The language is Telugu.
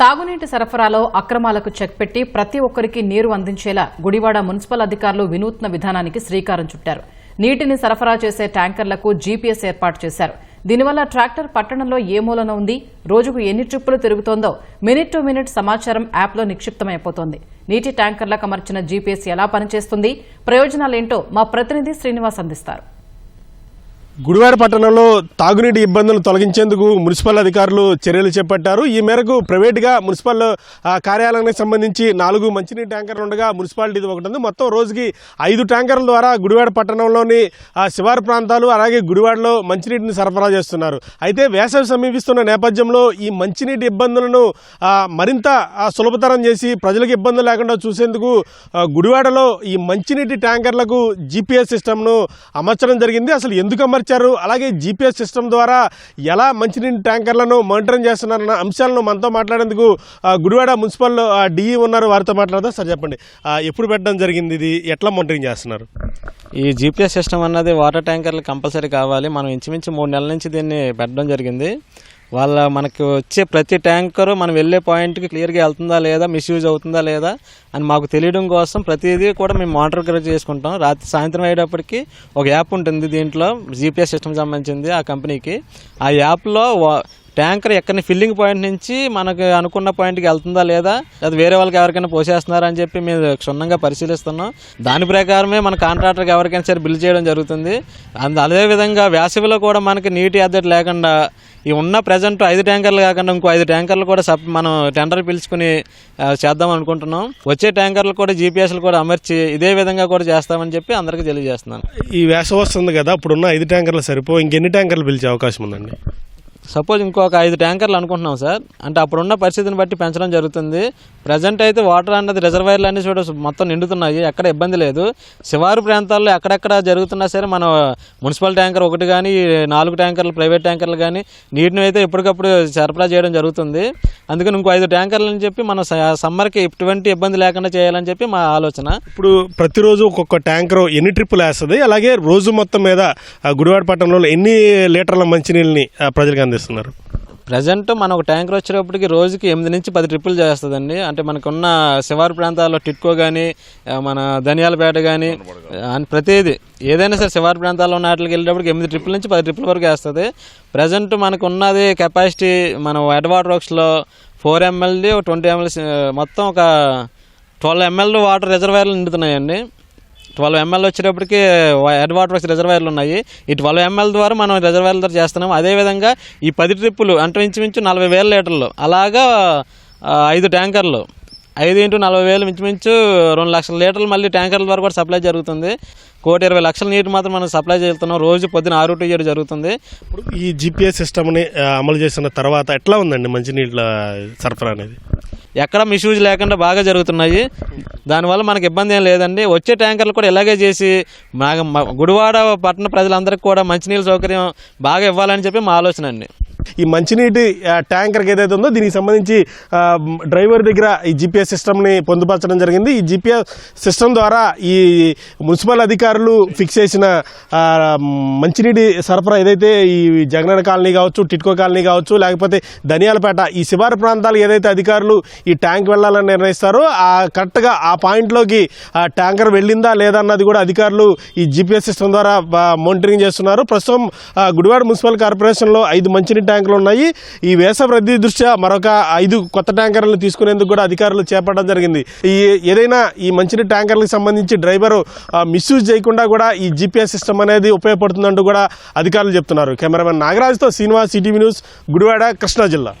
తాగునీటి సరఫరాలో అక్రమాలకు చెక్ పెట్టి ప్రతి ఒక్కరికి నీరు అందించేలా గుడివాడ మున్సిపల్ అధికారులు వినూత్న విధానానికి శ్రీకారం చుట్టారు. నీటిని సరఫరా చేసే ట్యాంకర్లకు జీపీఎస్ ఏర్పాటు చేశారు. దీనివల్ల ట్రాక్టర్ పట్టణంలో ఏ మూలన ఉంది? రోజుకు ఎన్ని ట్రిప్పులు తిరుగుతోందో మినిట్ టు మినిట్ సమాచారం యాప్లో నిక్షిప్తమైపోతోంది. నీటి ట్యాంకర్లకు అమర్చిన జీపీఎస్ ఎలా పనిచేస్తుంది? ప్రయోజనాలేంటో మా ప్రతినిధి శ్రీనివాస్ అందిస్తారు. గుడివాడ పట్టణంలో తాగునీటి ఇబ్బందులు తొలగించేందుకు మున్సిపల్ అధికారులు చర్యలు చేపట్టారు. ఈ మేరకు ప్రైవేటుగా మున్సిపల్ కార్యాలయానికి సంబంధించి నాలుగు మంచినీటి ట్యాంకర్లు ఉండగా మున్సిపాలిటీ ఒకటి ఉంది. మొత్తం రోజుకి ఐదు ట్యాంకర్ల ద్వారా గుడివాడ పట్టణంలోని ఆ, శివారు ప్రాంతాలు అలాగే గుడివాడలో మంచినీటిని సరఫరా చేస్తున్నారు. అయితే వేసవి సమీపిస్తున్న నేపథ్యంలో ఈ మంచినీటి ఇబ్బందులను మరింత సులభతరం చేసి ప్రజలకు ఇబ్బందులు లేకుండా చూసేందుకు గుడివాడలో ఈ మంచినీటి ట్యాంకర్లకు జీపీఎస్ సిస్టమ్ను అమర్చడం జరిగింది. అసలు ఎందుకు అమర్చారు అలాగే జీపీఎస్ సిస్టమ్ ద్వారా ఎలా మంచినీటి ట్యాంకర్లను మానిటరింగ్ చేస్తున్నారన్న అంశాలను మనతో మాట్లాడేందుకు గుడివాడ మున్సిపల్ డిఈ ఉన్నారు. వారితో మాట్లాడదా. సార్ చెప్పండి. ఎప్పుడు పెట్టడం జరిగింది ఇది? ఎట్లా మానిటరింగ్ చేస్తున్నారు? ఈ జీపీఎస్ సిస్టమ్ అన్నది వాటర్ ట్యాంకర్లు కంపల్సరీ కావాలి. మనం ఇంచుమించు మూడు నెలల నుంచి దీన్ని పెట్టడం జరిగింది. వాళ్ళ మనకు వచ్చే ప్రతి ట్యాంకరు మనం వెళ్ళే పాయింట్కి క్లియర్గా వెళ్తుందా లేదా మిస్యూజ్ అవుతుందా లేదా అని మాకు తెలియడం కోసం ప్రతిదీ కూడా మేము మానిటర్ చేసుకుంటాం. రాత్రి సాయంత్రం అయ్యేటప్పటికి ఒక యాప్ ఉంటుంది దీంట్లో జీపీఎస్ సిస్టమ్ సంబంధించింది ఆ కంపెనీకి. ఆ యాప్లో ట్యాంకర్ ఎక్కడిని ఫిల్లింగ్ పాయింట్ నుంచి మనకు అనుకున్న పాయింట్కి వెళ్తుందా లేదా లేదా వేరే వాళ్ళకి ఎవరికైనా పోసేస్తున్నారా అని చెప్పి మేము క్షుణ్ణంగా పరిశీలిస్తున్నాం. దాని ప్రకారమే మన కాంట్రాక్టర్కి ఎవరికైనా సరే బిల్ చేయడం జరుగుతుంది. అందు అదేవిధంగా వేసవిలో కూడా మనకి నీటి అద్దెట్ లేకుండా ఈ ఉన్న ప్రజెంట్ ఐదు ట్యాంకర్లు కాకుండా ఇంకో ఐదు ట్యాంకర్లు కూడా సబ్ మనం టెండర్ పిలుచుకుని చేద్దాం అనుకుంటున్నాం. వచ్చే ట్యాంకర్లు కూడా జీపీఎస్లు కూడా అమర్చి ఇదే విధంగా కూడా చేస్తామని చెప్పి అందరికీ తెలియజేస్తున్నాను. ఈ వేసవి వస్తుంది కదా ఇప్పుడున్న ఐదు ట్యాంకర్లు సరిపో ఇంకెన్ని ట్యాంకర్లు పిలిచే అవకాశం ఉందండి? సపోజ్ ఇంకొక ఐదు ట్యాంకర్లు అనుకుంటున్నాం సార్ అంటే అప్పుడున్న పరిస్థితిని బట్టి పెంచడం జరుగుతుంది. ప్రజెంట్ అయితే వాటర్ అన్నది రిజర్వాయర్లు అన్ని చూడ మొత్తం నిండుతున్నాయి ఎక్కడ ఇబ్బంది లేదు. శివారు ప్రాంతాల్లో ఎక్కడెక్కడ జరుగుతున్నా సరే మన మున్సిపల్ ట్యాంకర్ ఒకటి కానీ నాలుగు ట్యాంకర్లు ప్రైవేట్ ట్యాంకర్లు కానీ నీటిని అయితే ఎప్పటికప్పుడు సరఫరా చేయడం జరుగుతుంది. అందుకని ఇంకో ఐదు ట్యాంకర్లు అని చెప్పి మన స- సమ్మర్కి ఎటువంటి ఇబ్బంది లేకుండా చేయాలని చెప్పి మా ఆలోచన. ఇప్పుడు ప్రతిరోజు ఒక్కొక్క ట్యాంకర్ ఎన్ని ట్రిప్పులు వేస్తుంది? అలాగే రోజు మొత్తం మీద ఆ, గుడివాడ పట్టణంలో ఎన్ని లీటర్ల మంచినీళ్ళని ఆ, ప్రజలకు అందిస్తున్నారు ప్రజెంట్ మన ఒక ట్యాంకర్ వచ్చేటప్పటికి రోజుకి ఎనిమిది నుంచి పది ట్రిప్పులు చేస్తుందండి. అంటే మనకున్న శివారు ప్రాంతాల్లో టిట్కో కానీ మన ధనియాలపేట కానీ ప్రతిదీ. ఏదైనా సరే శివారు ప్రాంతాల్లో ఉన్న వాటికి వెళ్ళేటప్పటికి ఎనిమిది ట్రిప్పుల నుంచి పది ట్రిప్పుల వరకు వేస్తుంది. ప్రజెంట్ మనకు ఉన్నది కెపాసిటీ మన హెడ్ వాటర్ వర్క్స్లో ఫోర్ ఎంఎల్ది ట్వంటీ ఎంఎల్ మొత్తం ఒక ట్వెల్వ్ ఎంఎల్ వాటర్ రిజర్వాయర్లు నిండుతున్నాయండి. ట్వెల్వ్ ఎంఎల్ వచ్చేటప్పటికి హెడ్ వాటర్ వర్క్స్ రిజర్వాయర్లు ఉన్నాయి. ఈ ట్వెల్వ్ ఎంఎల్ ద్వారా మనం రిజర్వాయర్ల ద్వారా చేస్తున్నాం. అదేవిధంగా ఈ పది ట్రిప్పులు అంటే ఇంచుమించు నలభై వేల లీటర్లు అలాగా ఐదు ట్యాంకర్లు. ఐదు ఇంటూ నలభై వేలు ఇంచుమించు రెండు లక్షల లీటర్లు మళ్ళీ ట్యాంకర్ల ద్వారా కూడా సప్లై జరుగుతుంది. కోటి ఇరవై లక్షల నీటి మాత్రం మనం సప్లై చేస్తున్నాం. రోజు పొద్దున ఆరు టు ఏడు జరుగుతుంది. ఇప్పుడు ఈ జీపీఎస్ సిస్టమ్ని అమలు చేసిన తర్వాత ఎట్లా ఉందండి మంచినీళ్ళ సరఫరా అనేది? ఎక్కడ మిస్యూజ్ లేకుండా బాగా జరుగుతున్నాయి. దానివల్ల మనకి ఇబ్బంది ఏం లేదండి. వచ్చే ట్యాంకర్లు కూడా ఇలాగే చేసి మా మా గుడివాడ పట్టణ ప్రజలందరికీ కూడా మంచినీళ్ళ సౌకర్యం బాగా ఇవ్వాలని చెప్పి మా ఆలోచన అండి. ఈ మంచినీటి ట్యాంకర్ ట్యాంకర్కి ఏదైతే ఉందో దీనికి సంబంధించి డ్రైవర్ దగ్గర ఈ జిపిఎస్ సిస్టమ్ని పొందుపరచడం జరిగింది. ఈ జిపిఎస్ సిస్టమ్ ద్వారా ఈ మున్సిపల్ అధికారులు ఫిక్స్ చేసిన మంచినీటి సరఫరా ఏదైతే ఈ జగనన్న కాలనీ కావచ్చు టిట్కో కాలనీ కావచ్చు లేకపోతే ధనియాలపేట ఈ శివారు ప్రాంతాలు ఏదైతే అధికారులు ఈ ట్యాంక్ వెళ్ళాలని నిర్ణయిస్తారో ఆ కరెక్ట్గా ఆ పాయింట్లోకి ఆ ట్యాంకర్ వెళ్ళిందా లేదా అన్నది కూడా అధికారులు ఈ జిపిఎస్ సిస్టమ్ ద్వారా మానిటరింగ్ చేస్తున్నారు. ప్రస్తుతం గుడివాడ మున్సిపల్ కార్పొరేషన్లో ఐదు మంచినీటి ట్యాంకులు ఉన్నాయి. ఈ వేసవి రద్దీ దృష్ట్యా మరొక ఐదు కొత్త ట్యాంకర్లను తీసుకునేందుకు కూడా అధికారులు చేపట్టడం జరిగింది. ఈ ఏదైనా ఈ మంచినీటి ట్యాంకర్లకు సంబంధించి డ్రైవరు మిస్యూజ్ చేయకుండా కూడా ఈ జీపీఎస్ సిస్టమ్ అనేది ఉపయోగపడుతుందంటూ కూడా అధికారులు చెప్తున్నారు. కెమెరామెన్ నాగరాజ్తో శ్రీనివాస్ సిటీవీ న్యూస్ గుడివాడ కృష్ణా జిల్లా.